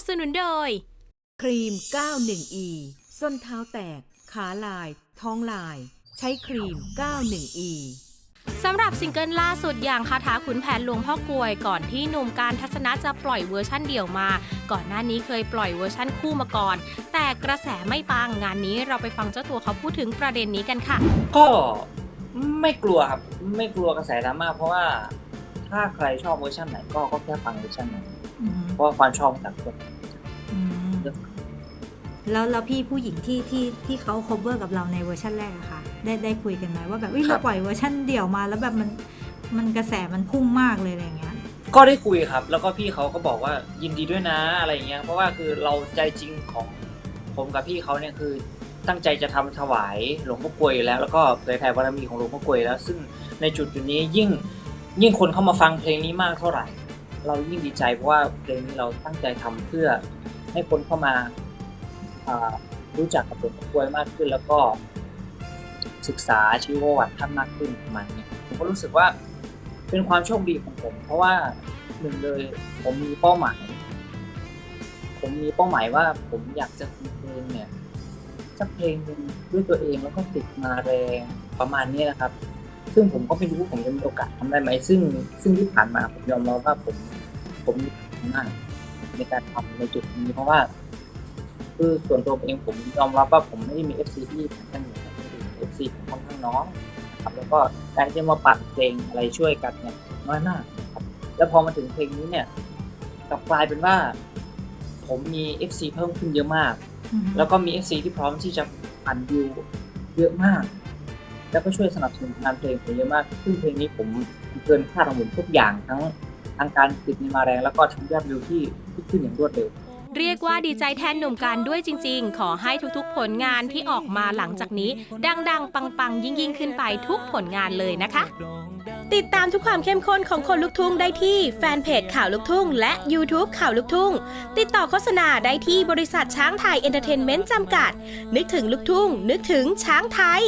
บสนุนโดย ครีม 91E ส้นเท้าแตก ขาลาย ท้องลาย ใช้ครีม 91E สำหรับซิงเกิลล่าสุดอย่างคาถาขุนแผนหลวงพ่อกลวย ก่อนที่หนุ่มการทัศนะจะปล่อยเวอร์ชั่นเดี่ยวมา ก่อนหน้านี้เคยปล่อยเวอร์ชั่นคู่มาก่อน แต่กระแสไม่ปังงานนี้เราไปฟังเจ้าตัวเขาพูดถึงประเด็นนี้กันค่ะ ก็ไม่กลัวครับ ไม่กลัวกระแสดราม่าเพราะว่า ถ้าใครชอบเวอร์ชันไหนก็ก็แค่ฟังเวอร์ชันนั้นเพราะว่าความชอบจากคนแล้วแล้วพี่ผู้หญิงที่ที่ที่เขา cover กับเราในเวอร์ชันแรกอะค่ะได้ได้คุยกันไหมว่าแบบเอ้ยเราปล่อยเวอร์ชันเดี่ยวมาแล้วแบบมันมันกระแสมันพุ่งมากเลยอะไรอย่างเงี้ย ก็ได้คุยครับ แล้วก็พี่เขาก็บอกว่ายินดีด้วยนะอะไรอย่างเงี้ยเพราะว่าคือเราใจจริงของผมกับพี่เขาเนี่ยคือตั้งใจจะทำถวายหลวงพ่อกลวยอยู่แล้วแล้วก็เผยแผ่บารมีของหลวงพ่อกลวยแล้ว ซึ่งในจุดจุดนี้ยิ่ง ยิ่งคนเข้ามาฟังเพลงนี้มากเท่าไหร่ เรายิ่งดีใจเพราะว่าเพลงนี้เราตั้งใจทำเพื่อให้คนเข้ามารู้จักกับหลวงพ่อกลวยมากขึ้น แล้วก็ศึกษาชีวประวัติท่านมากขึ้นประมาณนี้ผมก็รู้สึกว่าเป็นความโชคดีของผม เพราะว่าหนึ่งเลยผมมีเป้าหมาย ผมมีเป้าหมายว่าผมอยากจะทำเพลงเนี่ยสักเพลงหนึ่งด้วยตัวเองแล้วก็ติดมาแรงประมาณนี้นะครับ ซึ่งผมก็ไม่รู้ผมจะมีโอกาสทำได้ไหมซึ่งซึ่งที่ผ่านมาผมยอมรับว่าผม ผมมีความมากในการทำในจุดนี้เพราะว่า คือส่วนตัวผมเองผมยอมรับว่าผมไม่ได้มี FC ที่แข็งแกร่งเหมือนคนอื่น FC ผมค่อนข้างน้อยนะครับแล้วก็การที่จะมาปัดเพลงอะไรช่วยกันเนี่ยน้อยมากครับแล้วพอมาถึงเพลงนี้เนี่ยกลับกลายเป็นว่า ผมมี FC เพิ่มขึ้นเยอะมาก แล้วก็มี FC ที่พร้อมที่จะปั่นวิวเยอะมาก แล้วก็ช่วยสนับสนุนงานเพลงผมเยอะมาก ซึ่งเพลงนี้ผมเกินคาดของผมทุกอย่างทั้งทางการติดในมาแรงแล้วก็ทั้งยอดวิวที่ที่ขึ้นอย่างรวดเร็วเรียกว่าดีใจแทนหนุ่มการด้วยจริง ๆ ขอให้ทุกๆ ผลงานที่ออกมาหลังจากนี้ ดัง ๆ ปัง ๆ ยิ่ง ๆ ขึ้นไปทุกผลงานเลยนะคะ ติดตามทุกความเข้มข้นของคนลุกทุ่งได้ที่แฟนเพจข่าวลุกทุ่ง และ YouTube ข่าวลุกทุ่ง ติดต่อโฆษณาได้ที่บริษัทช้างไทยเอนเตอร์เทนเมนต์จำกัด นึกถึงลุกทุ่ง นึกถึงช้างไทย